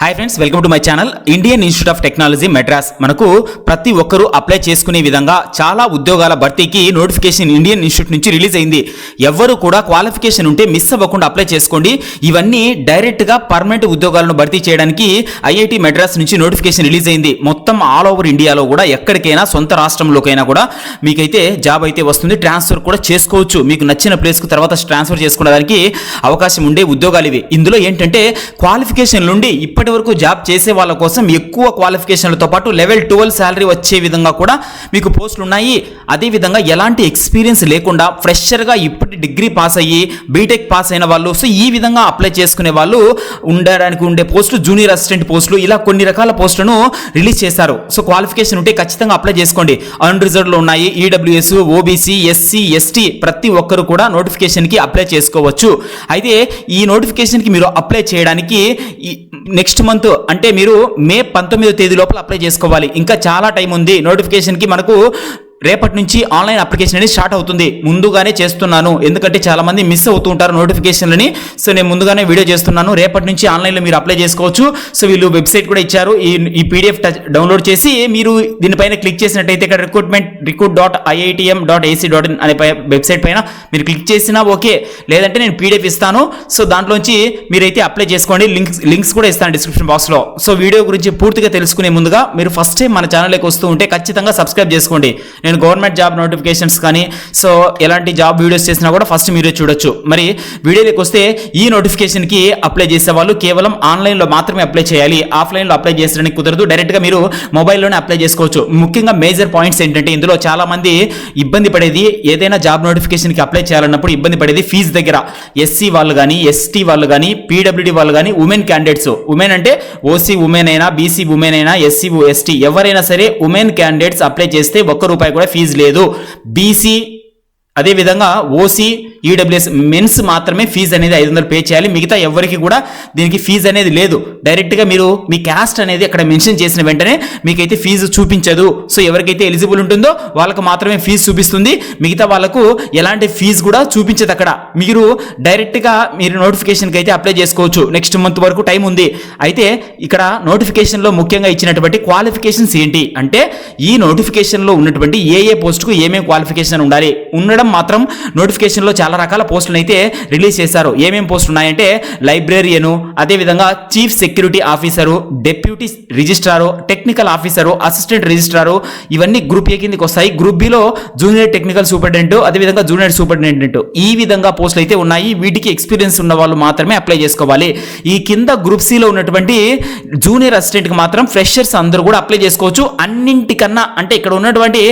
Hi friends welcome to my channel Indian Institute of Technology Madras మనకు ప్రతి ఒక్కరూ apply చేసుకునే విధంగా చాలా ఉద్యోగాల భర్తీకి నోటిఫికేషన్ ఇండియన్ ఇన్స్టిట్యూట్ నుంచి రిలీజ్ అయింది. ఎవ్వరు కూడా క్వాలిఫికేషన్ ఉంటే మిస్ అవ్వకుండా అప్లై చేసుకోండి. ఇవన్నీ డైరెక్ట్గా పర్మనెంట్ ఉద్యోగాలను భర్తీ చేయడానికి ఐఐటి మెడ్రాస్ నుంచి నోటిఫికేషన్ రిలీజ్ అయింది. మొత్తం ఆల్ ఓవర్ ఇండియాలో కూడా ఎక్కడికైనా సొంత రాష్ట్రంలోకైనా కూడా మీకైతే జాబ్ అయితే వస్తుంది. ట్రాన్స్ఫర్ కూడా చేసుకోవచ్చు. మీకు నచ్చిన ప్లేస్కు తర్వాత ట్రాన్స్ఫర్ చేసుకోవడానికి అవకాశం ఉండే ఉద్యోగాలు ఇవి. ఇందులో ఏంటంటే క్వాలిఫికేషన్ నుండి ఇప్పటి వరకు జాబ్ చేసే వాళ్ళ కోసం ఎక్కువ క్వాలిఫికేషన్లతో పాటు లెవెల్ ట్వెల్వ్ శాలరీ వచ్చే విధంగా కూడా మీకు పోస్టులు ఉన్నాయి. అదేవిధంగా ఎలాంటి ఎక్స్పీరియన్స్ లేకుండా ఫ్రెషర్గా ఇప్పటి డిగ్రీ పాస్ అయ్యి బీటెక్ పాస్ అయిన వాళ్ళు సో ఈ విధంగా అప్లై చేసుకునే వాళ్ళు ఉండడానికి ఉండే పోస్టులు జూనియర్ అసిస్టెంట్ పోస్టులు ఇలా కొన్ని రకాల పోస్టులను రిలీజ్ చేశారు. సో క్వాలిఫికేషన్ ఉంటే ఖచ్చితంగా అప్లై చేసుకోండి. అన్రిజర్వ్లో ఉన్నాయి ఈడబ్ల్యూఎస్ ఓబీసీ ఎస్సీ ఎస్టీ ప్రతి ఒక్కరు కూడా నోటిఫికేషన్కి అప్లై చేసుకోవచ్చు. అయితే ఈ నోటిఫికేషన్కి మీరు అప్లై చేయడానికి నెక్స్ట్ మంత్ అంటే మీరు మే పంతొమ్మిదో తేదీ లోపల అప్లై చేసుకోవాలి. ఇంకా చాలా టైం ఉంది. నోటిఫికేషన్కి మనకు రేపటి నుంచి ఆన్లైన్ అప్లికేషన్ అనేది స్టార్ట్ అవుతుంది. ముందుగానే చేస్తున్నాను. ఎందుకంటే చాలామంది మిస్ అవుతూ ఉంటారు నోటిఫికేషన్లని. సో నేను ముందుగానే వీడియో చేస్తున్నాను. రేపటి నుంచి ఆన్లైన్లో మీరు అప్లై చేసుకోవచ్చు. సో వీళ్ళు వెబ్సైట్ కూడా ఇచ్చారు. ఈ ఈ పీడిఎఫ్ డౌన్లోడ్ చేసి మీరు దీనిపైన క్లిక్ చేసినట్టయితే ఇక్కడ recruitment recruit dot IITM dot AC dot in అనే వెబ్సైట్ పైన మీరు క్లిక్ చేసినా ఓకే. లేదంటే నేను పీడిఎఫ్ ఇస్తాను. సో దాంట్లోంచి మీరైతే అప్లై చేసుకోండి. లింక్స్ లింక్స్ కూడా ఇస్తాను డిస్క్రిప్షన్ బాక్స్లో. సో వీడియో గురించి పూర్తిగా తెలుసుకునే ముందుగా మీరు ఫస్ట్ టైం మన ఛానల్లోకి వస్తూ ఉంటే ఖచ్చితంగా సబ్స్క్రైబ్ చేసుకోండి. నేను గవర్నమెంట్ జాబ్ నోటిఫికేషన్స్ కానీ సో ఎలాంటి జాబ్ వీడియోస్ చేసినా కూడా ఫస్ట్ మీరే చూడొచ్చు. మరి వీడియోలోకి వస్తే ఈ నోటిఫికేషన్కి అప్లై చేసే వాళ్ళు కేవలం ఆన్లైన్లో మాత్రమే అప్లై చేయాలి. ఆఫ్లైన్లో అప్లై చేసడానికి కుదరదు. డైరెక్ట్గా మీరు మొబైల్లోనే అప్లై చేసుకోవచ్చు. ముఖ్యంగా మేజర్ పాయింట్స్ ఏంటంటే ఇందులో చాలామంది ఇబ్బంది పడేది ఏదైనా జాబ్ నోటిఫికేషన్కి అప్లై చేయాలన్నప్పుడు ఇబ్బంది పడేది ఫీజు దగ్గర. ఎస్సీ వాళ్ళు కానీ ఎస్టీ వాళ్ళు కానీ పీడబ్ల్యూడి వాళ్ళు కానీ ఉమెన్ క్యాండిడేట్స్ ఉమెన్ అంటే ఓసీ ఉమెన్ అయినా బీసీ ఉమెన్ అయినా ఎస్సీ ఎస్టీ ఎవరైనా సరే ఉమెన్ క్యాండిడేట్స్ అప్లై చేస్తే ఒక్క రూపాయి కూడా ఫీజు లేదు. బీసీ అదేవిధంగా ఓసీ ఈడబ్ల్యూఎస్ మెన్స్ మాత్రమే ఫీజు అనేది ఐదు వందలు పే చేయాలి. మిగతా ఎవరికి కూడా దీనికి ఫీజు అనేది లేదు. డైరెక్ట్గా మీరు మీ క్యాస్ట్ అనేది అక్కడ మెన్షన్ చేసిన వెంటనే మీకైతే ఫీజు చూపించదు. సో ఎవరికైతే ఎలిజిబుల్ ఉంటుందో వాళ్ళకు మాత్రమే ఫీజు చూపిస్తుంది. మిగతా వాళ్ళకు ఎలాంటి ఫీజు కూడా చూపించదు అక్కడ. మీరు డైరెక్ట్గా మీరు నోటిఫికేషన్కి అయితే అప్లై చేసుకోవచ్చు. నెక్స్ట్ మంత్ వరకు టైం ఉంది. అయితే ఇక్కడ నోటిఫికేషన్లో ముఖ్యంగా ఇచ్చినటువంటి క్వాలిఫికేషన్స్ ఏంటి? అంటే ఈ నోటిఫికేషన్లో ఉన్నటువంటి ఏ ఏ పోస్టుకు ఏమేమి క్వాలిఫికేషన్ ఉండాలి? ఉండడం మాత్రం నోటిఫికేషన్లో చాలా రకాల పోస్టులను అయితే రిలీజ్ చేశారు. ఏమేమి పోస్టులు ఉన్నాయంటే లైబ్రేరియను అదేవిధంగా chief security officer deputy registrar technical officer assistant registrar ఇవన్నీ గ్రూప్ ఏ కిందకి వస్తాయి. గ్రూప్ బిలో జూనియర్ టెక్నికల్ సూపరింటెండెంట్ అదేవిధంగా జూనియర్ సూపరింటెండెంట్ ఈ విధంగా పోస్టులు అయితే ఉన్నాయి. వీటికి ఎక్స్పీరియన్స్ ఉన్న వాళ్ళు మాత్రమే అప్లై చేసుకోవాలి. ఈ కింద గ్రూప్ సిలో ఉన్నటువంటి జూనియర్ అసిస్టెంట్కి మాత్రం ఫ్రెషర్స్ అందరూ కూడా అప్లై చేసుకోవచ్చు. అన్నింటికన్నా అంటే ఇక్కడ ఉన్నటువంటి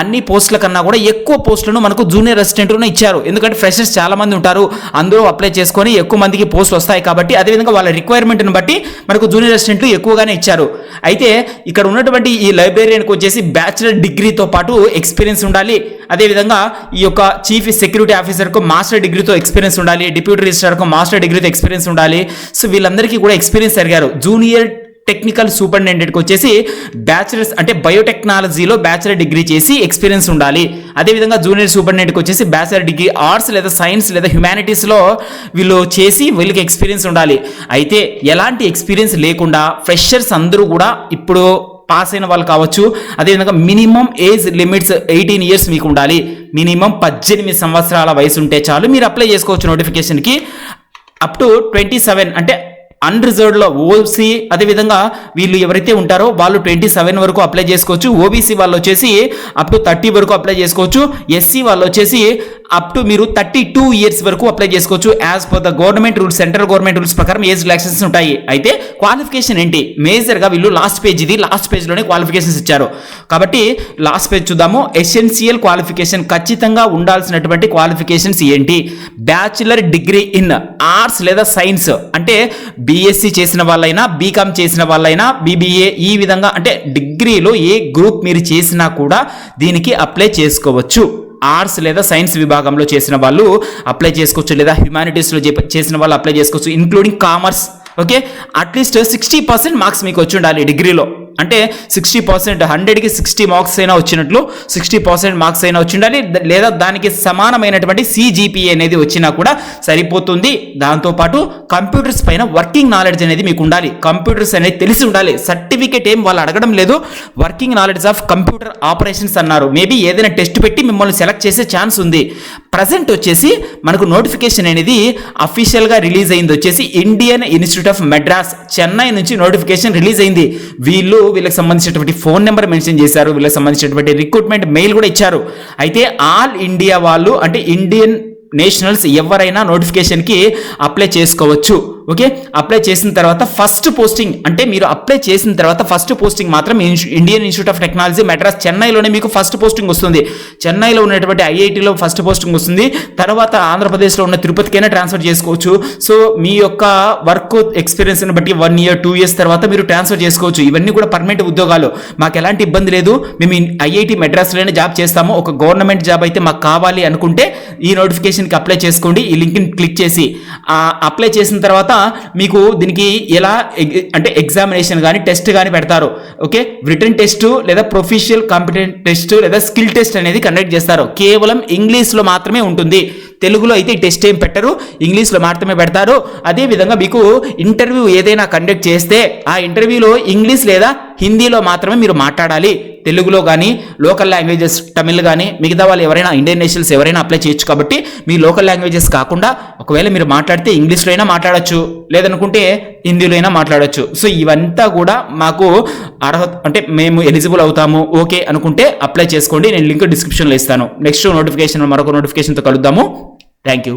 అన్ని పోస్టుల కన్నా కూడా ఎక్కువ పోస్టులను మనకు జూనియర్ అసిస్టెంట్లోనే ఇచ్చారు. ఎందుకంటే ఫ్రెషర్స్ చాలా మంది ఉంటారు. అందరూ అప్లై చేసుకొని ఎక్కువ మందికి పోస్ట్ వస్తాయి కాబట్టి అదేవిధంగా వాళ్ళ రిక్వైర్మెంట్ని బట్టి మనకు జూనియర్ అసిస్టెంట్లు ఎక్కువగానే ఇచ్చారు. అయితే ఇక్కడ ఉన్నటువంటి ఈ లైబ్రేరియన్కి వచ్చేసి బ్యాచిలర్ డిగ్రీతో పాటు ఎక్స్పీరియన్స్ ఉండాలి. అదేవిధంగా ఈ యొక్క చీఫ్ సెక్యూరిటీ ఆఫీసర్కు మాస్టర్ డిగ్రీతో ఎక్స్పీరియన్స్ ఉండాలి. డిప్యూటీ రిజిస్ట్రార్కు మాస్టర్ డిగ్రీతో ఎక్స్పీరియన్స్ ఉండాలి. సో వీళ్ళందరికీ కూడా ఎక్స్పీరియన్స్ అడిగారు. జూనియర్ టెక్నికల్ సూపరింటెండెంట్కి వచ్చేసి బ్యాచిలర్స్ అంటే బయోటెక్నాలజీలో బ్యాచిలర్ డిగ్రీ చేసి ఎక్స్పీరియన్స్ ఉండాలి. అదేవిధంగా జూనియర్ సూపరింటెండెంట్కి వచ్చేసి బ్యాచిలర్ డిగ్రీ ఆర్ట్స్ లేదా సైన్స్ లేదా హ్యుమానిటీస్లో వీళ్ళు చేసి వీళ్ళకి ఎక్స్పీరియన్స్ ఉండాలి. అయితే ఎలాంటి ఎక్స్పీరియన్స్ లేకుండా ఫ్రెషర్స్ అందరూ కూడా ఇప్పుడు పాస్ అయిన వాళ్ళు కావచ్చు. అదేవిధంగా minimum age limits eighteen years మీకు ఉండాలి. మినిమం పద్దెనిమిది సంవత్సరాల వయసు ఉంటే చాలు. మీరు అప్లై చేసుకోవచ్చు నోటిఫికేషన్కి. అప్ టు ట్వంటీ సెవెన్ అంటే అన్రిజర్వ్డ్లో ఓసీ అదేవిధంగా వీళ్ళు ఎవరైతే ఉంటారో వాళ్ళు ట్వంటీ సెవెన్ వరకు అప్లై చేసుకోవచ్చు. ఓబీసీ వాళ్ళు వచ్చేసి అప్ టు థర్టీ వరకు అప్లై చేసుకోవచ్చు. ఎస్సీ వాళ్ళు వచ్చేసి అప్ టు మీరు థర్టీ టూ ఇయర్స్ వరకు అప్లై చేసుకోవచ్చు. As per the government rules central government rules ప్రకారం ఏజ్ రిలాక్సేషన్స్ ఉంటాయి. అయితే క్వాలిఫికేషన్ ఏంటి? మేజర్గా వీళ్ళు లాస్ట్ పేజ్ ఇది లాస్ట్ పేజ్లోనే క్వాలిఫికేషన్స్ ఇచ్చారు. కాబట్టి లాస్ట్ పేజ్ చూద్దాము. ఎసెన్షియల్ క్వాలిఫికేషన్ ఖచ్చితంగా ఉండాల్సినటువంటి క్వాలిఫికేషన్స్ ఏంటి? బ్యాచిలర్ డిగ్రీ ఇన్ ఆర్ట్స్ లేదా సైన్స్ అంటే బీఎస్సీ చేసిన వాళ్ళైనా బీకామ్ చేసిన వాళ్ళైనా బీబీఏ ఈ విధంగా అంటే డిగ్రీలో ఏ గ్రూప్ మీరు చేసినా కూడా దీనికి అప్లై చేసుకోవచ్చు. ఆర్ట్స్ లేదా సైన్స్ విభాగంలో చేసిన వాళ్ళు అప్లై చేసుకోవచ్చు లేదా హ్యుమానిటీస్లో చేసిన వాళ్ళు అప్లై చేసుకోవచ్చు including commerce okay at least sixty percent marks మీకు వచ్చి ఉండాలి డిగ్రీలో. అంటే సిక్స్టీ పర్సెంట్ హండ్రెడ్కి సిక్స్టీ మార్క్స్ అయినా వచ్చినట్లు సిక్స్టీ పర్సెంట్ మార్క్స్ అయినా వచ్చిండాలి లేదా దానికి సమానమైనటువంటి సిజిపిఏ అనేది వచ్చినా కూడా సరిపోతుంది. దాంతోపాటు కంప్యూటర్స్ పైన వర్కింగ్ నాలెడ్జ్ అనేది మీకు ఉండాలి. కంప్యూటర్స్ అనేది తెలిసి ఉండాలి. సర్టిఫికేట్ ఏం వాళ్ళు అడగడం లేదు. Working knowledge of computer operations అన్నారు. మేబీ ఏదైనా టెస్ట్ పెట్టి మిమ్మల్ని సెలెక్ట్ చేసే ఛాన్స్ ఉంది. ప్రజెంట్ వచ్చేసి మనకు నోటిఫికేషన్ అనేది అఫీషియల్గా రిలీజ్ అయింది వచ్చేసి Indian Institute of Madras Chennai నుంచి నోటిఫికేషన్ రిలీజ్ అయింది. వీళ్ళు వీళ్ళకి సంబంధించినటువంటి ఫోన్ నెంబర్ మెన్షన్ చేశారు వీళ్ళకి సంబంధించినటువంటి రిక్రూట్మెంట్ మెయిల్ కూడా ఇచ్చారు. అయితే ఆల్ ఇండియా వాళ్ళు అంటే ఇండియన్ నేషనల్స్ ఎవరైనా నోటిఫికేషన్కి అప్లై చేసుకోవచ్చు. ఓకే? అప్లై చేసిన తర్వాత ఫస్ట్ పోస్టింగ్ అంటే మీరు అప్లై చేసిన తర్వాత ఫస్ట్ పోస్టింగ్ మాత్రం Indian Institute of Technology Madras చెన్నైలోనే మీకు ఫస్ట్ పోస్టింగ్ వస్తుంది. చెన్నైలో ఉన్నటువంటి ఐఐటిలో ఫస్ట్ పోస్టింగ్ వస్తుంది. తర్వాత ఆంధ్రప్రదేశ్లో ఉన్న తిరుపతికైనా ట్రాన్స్ఫర్ చేసుకోవచ్చు. సో మీ యొక్క వర్క్ ఎక్స్పీరియన్స్ని బట్టి వన్ ఇయర్ టూ ఇయర్స్ తర్వాత మీరు ట్రాన్స్ఫర్ చేసుకోవచ్చు. ఇవన్నీ కూడా పర్మనెంట్ ఉద్యోగాలు. మాకు ఎలాంటి ఇబ్బంది లేదు. మేము ఐఐటి మెడ్రాస్లోనే జాబ్ చేస్తాము. ఒక గవర్నమెంట్ జాబ్ అయితే మాకు కావాలి అనుకుంటే ఈ నోటిఫికేషన్కి అప్లై చేసుకోండి. ఈ లింక్ని క్లిక్ చేసి అప్లై చేసిన తర్వాత మీకు దీనికి ఎలా అంటే ఎగ్జామినేషన్ కానీ టెస్ట్ కానీ పెడతారు. ఓకే రిటర్న్ టెస్ట్ లేదా ప్రొఫిషియల్ కాంపిటెంట్ టెస్ట్ లేదా స్కిల్ టెస్ట్ అనేది కండక్ట్ చేస్తారు. కేవలం ఇంగ్లీష్లో మాత్రమే ఉంటుంది. తెలుగులో అయితే ఈ టెస్ట్ ఏం పెట్టరు. ఇంగ్లీష్లో మాత్రమే పెడతారు. అదే విధంగా మీకు ఇంటర్వ్యూ ఏదైనా కండక్ట్ చేస్తే ఆ ఇంటర్వ్యూలో ఇంగ్లీష్ లేదా హిందీలో మాత్రమే మీరు మాట్లాడాలి తెలుగులో కానీ లోకల్ లాంగ్వేజెస్ తమిళ్ కానీ మిగతా వాళ్ళు ఎవరైనా ఇండియన్ నేషనల్స్ ఎవరైనా అప్లై చేయొచ్చు కాబట్టి మీ లోకల్ లాంగ్వేజెస్ కాకుండా ఒకవేళ మీరు మాట్లాడితే ఇంగ్లీష్లో అయినా మాట్లాడొచ్చు లేదనుకుంటే హిందీలో అయినా మాట్లాడొచ్చు. సో ఇవంతా కూడా మాకు అర్హత అంటే మేము ఎలిజిబుల్ అవుతాము ఓకే అనుకుంటే అప్లై చేసుకోండి. నేను లింక్ డిస్క్రిప్షన్లో ఇస్తాను. నెక్స్ట్ నోటిఫికేషన్ మరొక నోటిఫికేషన్తో కలుద్దాము. Thank you